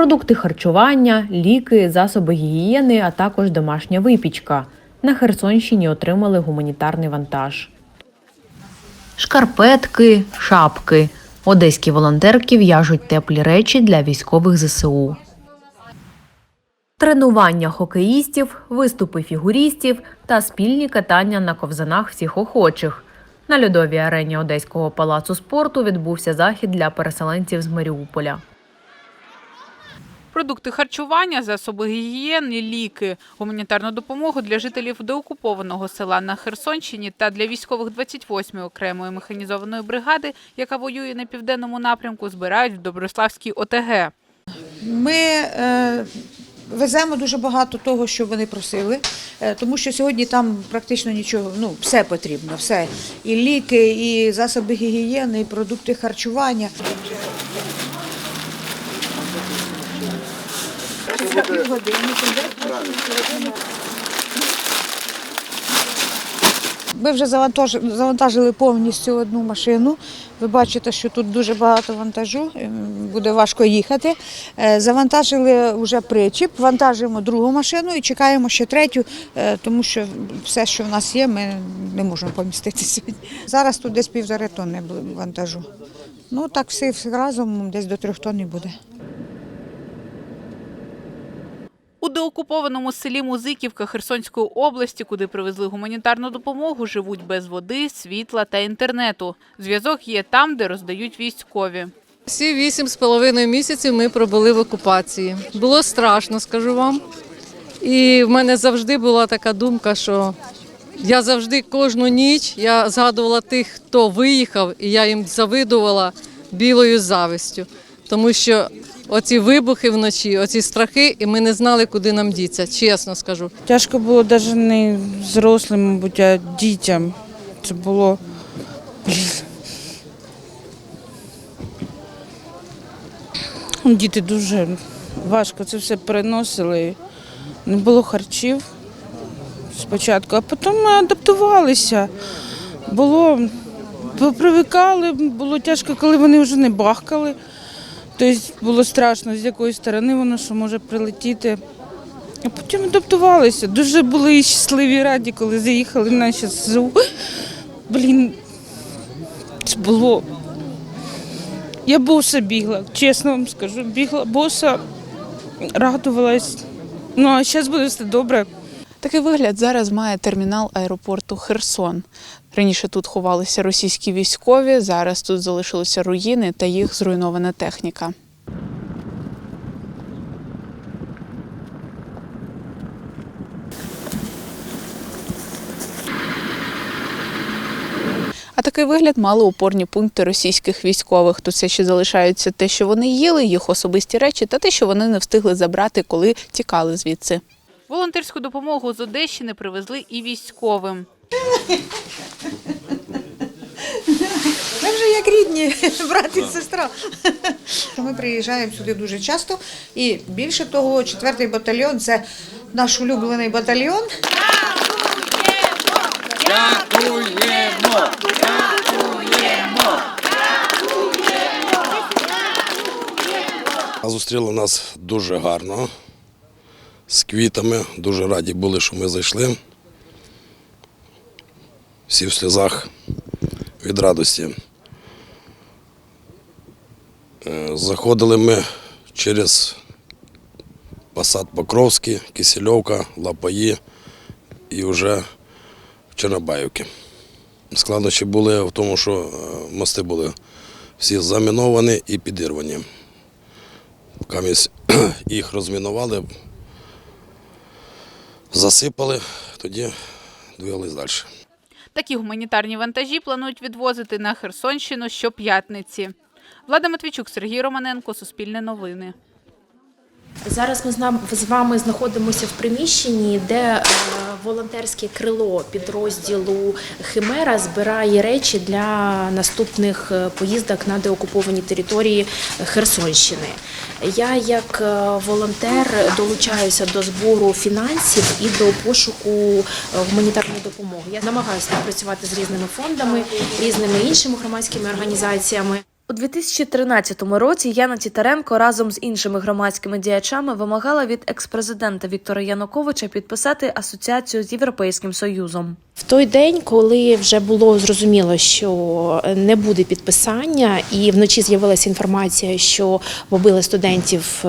продукти харчування, ліки, засоби гігієни, а також домашня випічка. На Херсонщині отримали гуманітарний вантаж. Шкарпетки, шапки. Одеські волонтерки в'яжуть теплі речі для військових ЗСУ. Тренування хокеїстів, виступи фігурістів та спільні катання на ковзанах всіх охочих. На льодовій арені Одеського палацу спорту відбувся захід для переселенців з Маріуполя. Продукти харчування, засоби гігієни, ліки, гуманітарну допомогу для жителів деокупованого села на Херсонщині та для військових 28-ї окремої механізованої бригади, яка воює на південному напрямку, збирають в Доброславській ОТГ. Ми е, веземо дуже багато того, що вони просили, е, тому що сьогодні там практично нічого, ну все потрібно, все. І ліки, і засоби гігієни, і продукти харчування. Ми вже завантажили повністю одну машину. Ви бачите, що тут дуже багато вантажу, ем, буде важко їхати. Е, Завантажили вже причіп, вантажуємо другу машину і чекаємо ще третю, е, тому що все, що в нас є, ми не можемо помістити сьогодні. Зараз тут десь півтори тонни вантажу. Ну так всі разом десь до трьох тонн і буде. У деокупованому селі Музиківка Херсонської області, куди привезли гуманітарну допомогу, живуть без води, світла та інтернету. Зв'язок є там, де роздають військові. Всі вісім з половиною місяців ми пробули в окупації. Було страшно, скажу вам. І в мене завжди була така думка, що я завжди кожну ніч я згадувала тих, хто виїхав, і я їм завидувала білою завистю. Тому що оці вибухи вночі, оці страхи, і ми не знали, куди нам діться, чесно скажу. Тяжко було навіть не взрослим, мабуть, а дітям. Це було. Діти дуже важко це все переносили. Не було харчів спочатку, а потім ми адаптувалися. Було, привикали, було тяжко, коли вони вже не бахкали. Тобто було страшно, з якої сторони воно що може прилетіти. А потім адаптувалися. Дуже були щасливі і раді, коли заїхали на СЗУ. Блін, це було. Я боса бігла, чесно вам скажу, бігла боса, радувалась. Ну, а зараз буде все добре. Такий вигляд зараз має термінал аеропорту Херсон. Раніше тут ховалися російські військові, зараз тут залишилися руїни та їх зруйнована техніка. А такий вигляд мали опорні пункти російських військових. Тут все ще залишаються те, що вони їли, їх особисті речі, та те, що вони не встигли забрати, коли тікали звідси. Волонтерську допомогу з Одещини привезли і військовим. Ми вже як рідні, брат і сестра. Ми приїжджаємо сюди дуже часто. І більше того, четвертий батальйон це наш улюблений батальйон. А Зустріли нас дуже гарно, з квітами. Дуже раді були, що ми зайшли. Всі в сльозах від радості. Е, Заходили ми через Посад Покровський, Кисельовка, Лапаї і вже в Чорнобаївки. Складнощі були в тому, що е, мости були всі заміновані і підірвані. Кам'ясь їх розмінували, засипали, тоді двигались далі. Такі гуманітарні вантажі планують відвозити на Херсонщину щоп'ятниці. Влада Матвійчук, Сергій Романенко, Суспільне новини. Зараз ми з вами знаходимося в приміщенні, де е, волонтерське крило підрозділу Химера збирає речі для наступних е, поїздок на деокуповані території Херсонщини. Я, як е, волонтер, долучаюся до збору фінансів і до пошуку гуманітарної допомоги. Я намагаюся співпрацювати з різними фондами, різними іншими громадськими організаціями. У 2013 році Яна Тітаренко разом з іншими громадськими діячами вимагала від експрезидента Віктора Януковича підписати асоціацію з Європейським Союзом. В той день, коли вже було зрозуміло, що не буде підписання, і вночі з'явилася інформація, що побили студентів е,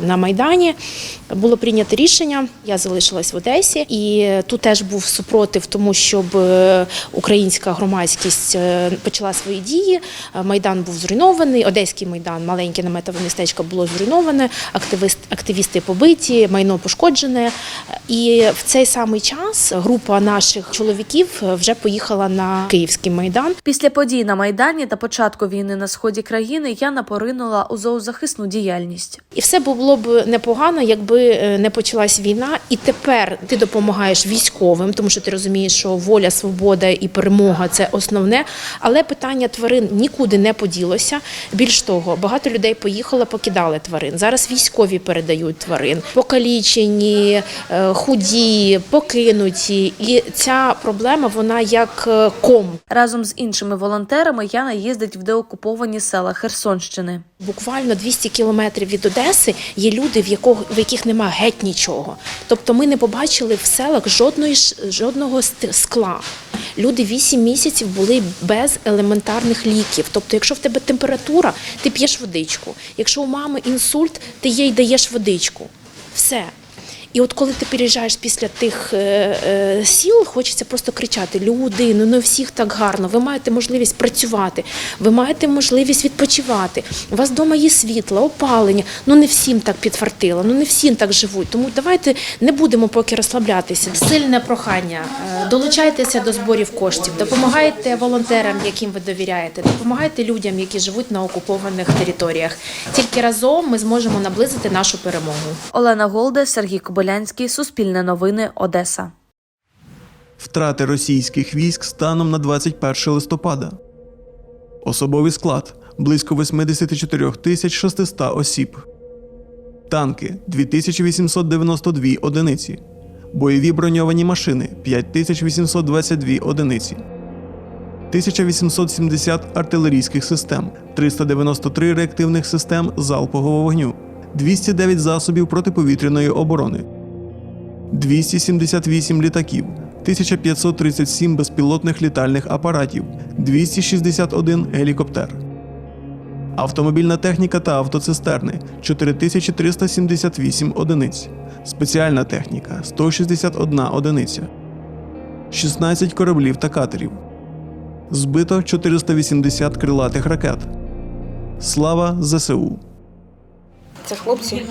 на майдані, було прийнято рішення. Я залишилась в Одесі, і тут теж був супротив, тому щоб е, українська громадськість е, почала свої дії. Майдан був зруйнований, одеський майдан, маленьке наметове містечко було зруйноване, активіст, активісти побиті, майно пошкоджене. І в цей самий час група наших чоловіків е, вже поїхала на Київський майдан. Після подій на майдані та початку війни на сході країни Яна поринула у зоозахисну діяльність. І все було б непогано, якби е, не почалась війна. І тепер ти допомагаєш військовим, тому що ти розумієш, що воля, свобода і перемога це основне. Але питання тварин нікуди не поділося. Більш того, багато людей поїхало, покидали тварин. Зараз військові передають тварин, покалічені, е, худі, покинуті. І ця проблема вона як е, ком. Разом з іншими волонтерами Яна їздить в деокуповані села Херсонщини. Буквально 200 кілометрів від Одеси є люди, в якого в яких нема геть нічого. Тобто ми не побачили в селах жодної жодного скла. Люди 8 місяців були без елементарних ліків. Тобто, якщо в тебе температура, ти п'єш водичку. Якщо у мами інсульт, ти їй даєш водичку. Все. І от коли ти переїжджаєш після тих е, е, сіл, хочеться просто кричати: люди, ну не всіх так гарно. Ви маєте можливість працювати, ви маєте можливість відпочивати. У вас вдома є світло, опалення. Ну не всім так підфартило, ну не всім так живуть. Тому давайте не будемо поки розслаблятися. Сильне прохання. е, Долучайтеся до зборів коштів, допомагайте волонтерам, яким ви довіряєте, допомагайте людям, які живуть на окупованих територіях. Тільки разом ми зможемо наблизити нашу перемогу. Олена Голде, Сергій Кобилянський, Суспільне новини, Одеса. Втрати російських військ станом на 21 листопада. Особовий склад близько 84 тисяч 600 осіб. Танки 2892 одиниці. Бойові броньовані машини 5822 одиниці. 1870 артилерійських систем, 393 реактивних систем залпового вогню, 209 засобів протиповітряної оборони, 278 літаків, 1537 безпілотних літальних апаратів, 261 гелікоптер. Автомобільна техніка та автоцистерни 4378 одиниць. Спеціальна техніка 161 одиниця. 16 кораблів та катерів. Збито 480 крилатих ракет. Слава ЗСУ! Це хлопці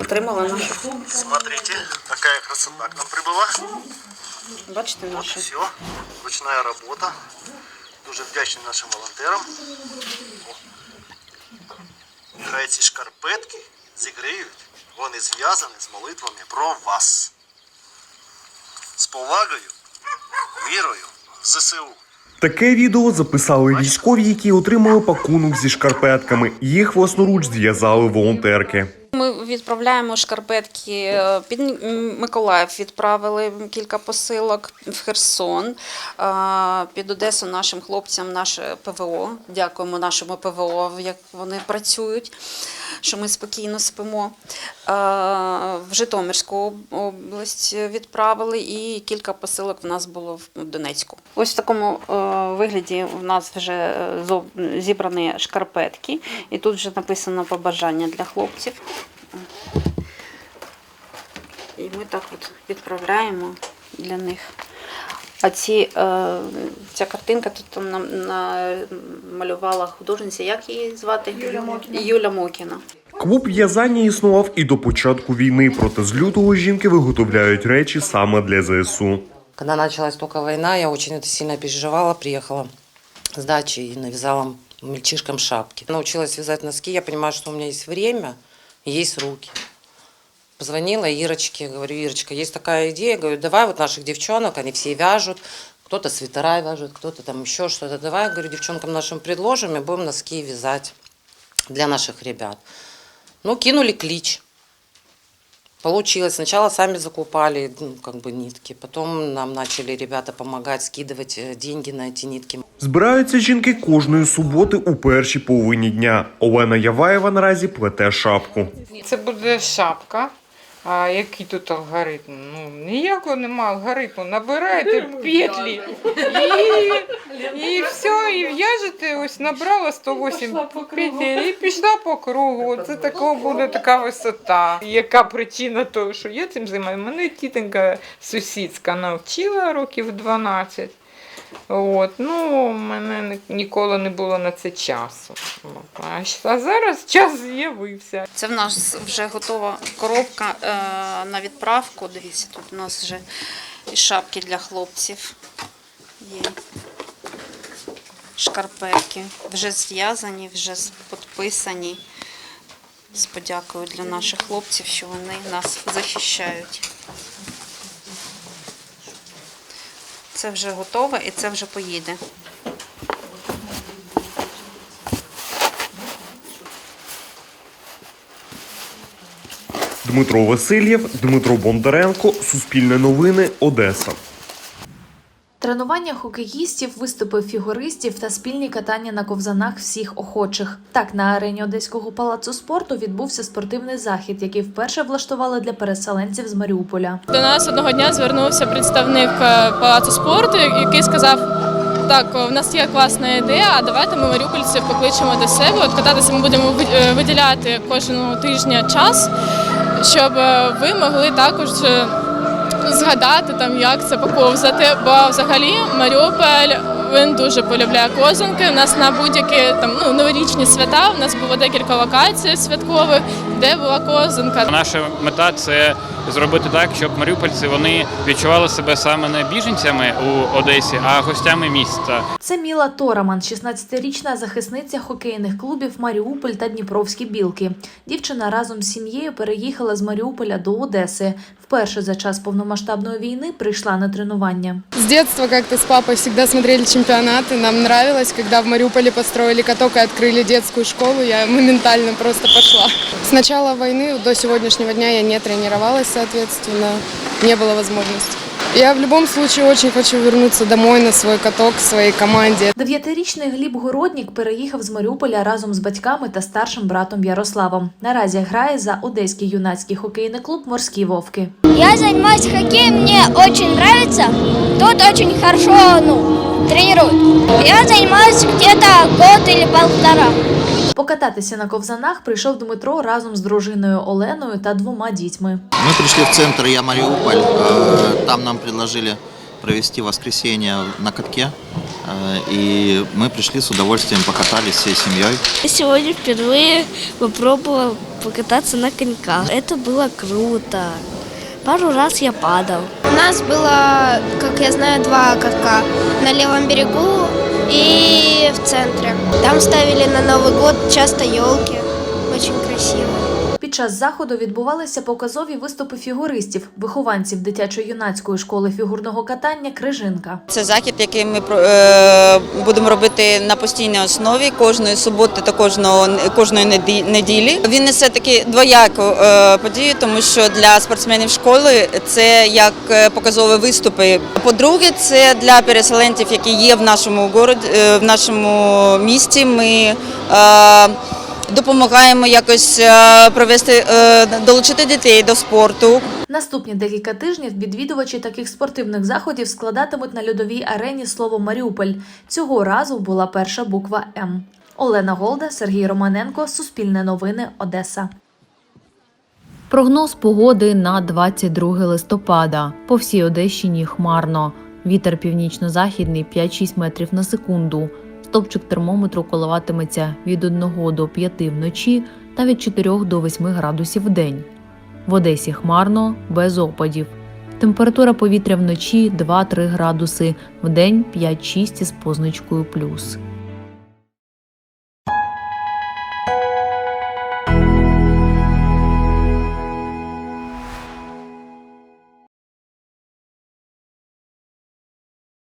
отримали нашу. Смотрите, какая красота к нам прибыла. Бачите, Вот нашу. все, ручная робота. Дуже вдячний нашим волонтерам. О. Нехай ці шкарпетки зігріють. Вони зв'язані з молитвами про вас. З повагою, вірою в ЗСУ. Таке відео записали військові, які отримали пакунок зі шкарпетками. Їх власноруч зв'язали волонтерки. Ми відправляємо шкарпетки е, під Миколаїв. Відправили кілька посилок в Херсон, під Одесу нашим хлопцям, наше ПВО. Дякуємо нашому ПВО, як вони працюють, що ми спокійно спимо. Е, В Житомирську область відправили і кілька посилок в нас було в Донецьку. Ось в такому е, вигляді в нас вже е, зібрані шкарпетки, і тут вже написано побажання для хлопців. І ми так от відправляємо для них. А ці, е, ця картинка тут намалювала художниця. Як її звати? Юля Мокіна. Юля Мокіна. Клуб в'язання існував і до початку війни, проте з лютого жінки виготовляють речі саме для ЗСУ. Когда началась только война, я очень это сильно переживала, приехала с дачи и навязала мальчишкам шапки. Научилась вязать носки, я понимаю, что у меня есть время, есть руки. Позвонила Ирочке, говорю, Ирочка, есть такая идея, говорю, давай вот наших девчонок, они все вяжут, кто-то свитера вяжет, кто-то там еще что-то, давай, говорю, девчонкам нашим предложим и будем носки вязать для наших ребят. Ну, кинули клич. Получилось. Сначала сами закупали ну, как бы нитки, потом нам начали ребята помогать, скидывать э, деньги на эти нитки. Збираються жінки кожної суботи у першій половині дня. Олена Яваєва наразі плете шапку. Це буде шапка. А який тут алгоритм? Ну, ніякого нема алгоритму. Набираєте петлі і, і все, і в'яжете, ось набрала 108 петель і пішла по кругу. Це такого буде така висота. Яка причина того, що я цим займаюся? Мене тітенька сусідська навчила років 12. От, ну, мене ніколи не було на це часу. А зараз час з'явився. Це в нас вже готова коробка е, на відправку. Дивіться, тут у нас вже і шапки для хлопців є. Шкарпетки вже зв'язані, вже підписані. З подякою для наших хлопців, що вони нас захищають. Це вже готове і це вже поїде. Дмитро Васильєв, Дмитро Бондаренко, Суспільне новини, Одеса. Тренування хокеїстів, виступи фігуристів та спільні катання на ковзанах всіх охочих. Так, на арені Одеського палацу спорту відбувся спортивний захід, який вперше влаштували для переселенців з Маріуполя. До нас одного дня звернувся представник е, палацу спорту, який сказав: так, в нас є класна ідея, а давайте ми маріупольців покличемо до себе. От кататися ми будемо е, виділяти кожного тижня час, щоб е, ви могли також. Згадати там, як це поковзати, бо взагалі Маріуполь він дуже полюбляє козинки. У нас на будь-які там ну новорічні свята. У нас було декілька локацій святкових, де була козинка. Наша мета це зробити так, щоб маріупольці вони відчували себе саме не біженцями у Одесі, а гостями міста. Це Міла Тораман, 16-річна захисниця хокейних клубів Маріуполь та Дніпровські білки. Дівчина разом з сім'єю переїхала з Маріуполя до Одеси. Вперше за час повномасштабної війни прийшла на тренування. С детства как-то с папой всегда смотрели чемпионаты. Нам нравилось, когда в Мариуполе построили каток и открыли детскую школу, я моментально просто пошла. С начала войны до сегодняшнего дня я не тренировалась, соответственно, не было возможности. Я в любом случае очень хочу вернуться домой на свой каток, к своей команде. Дев'ятирічний Гліб Городнік переїхав з Маріуполя разом з батьками та старшим братом Ярославом. Наразі грає за одеський юнацький хокейний клуб Морські вовки. Я занимаюсь хоккеем, мне очень нравится. Тут очень хорошо ну, тренируют. Я занимаюсь где-то год или полтора. Покататися на ковзанах прийшов Дмитро разом з дружиною Оленою та двома дітьми. Мы пришли в центр «Я Мариуполь». Э, Там нам предложили провести воскресенье на катке. Э, И мы пришли с удовольствием, покатались всей семьей. Сегодня впервые попробовала покататься на коньках. Это было круто. Пару раз я падал. У нас было, как я знаю, два катка на левом берегу и в центре. Там ставили на Новый год часто елки. Час заходу відбувалися показові виступи фігуристів, вихованців дитячо-юнацької школи фігурного катання Крижинка. Це захід, який ми е, будемо робити на постійній основі кожної суботи та кожного кожної неді- неділі. Він несе таки двояку е, подію, тому що для спортсменів школи це як е, показові виступи. По-друге, це для переселенців, які є в нашому городі, в нашому місті. Ми допомагаємо якось е, провести, е, долучити дітей до спорту. Наступні декілька тижнів відвідувачі таких спортивних заходів складатимуть на льодовій арені слово Маріуполь. Цього разу була перша буква М. Олена Голда, Сергій Романенко, Суспільне новини, Одеса. Прогноз погоди на 22 листопада. По всій Одещині хмарно. Вітер північно-західний 5-6 метрів на секунду. Стопчик термометру коливатиметься від 1 до 5 вночі та від 4 до 8 градусів в день. В Одесі хмарно, без опадів. Температура повітря вночі 2-3 градуси, вдень 5-6 із позначкою плюс.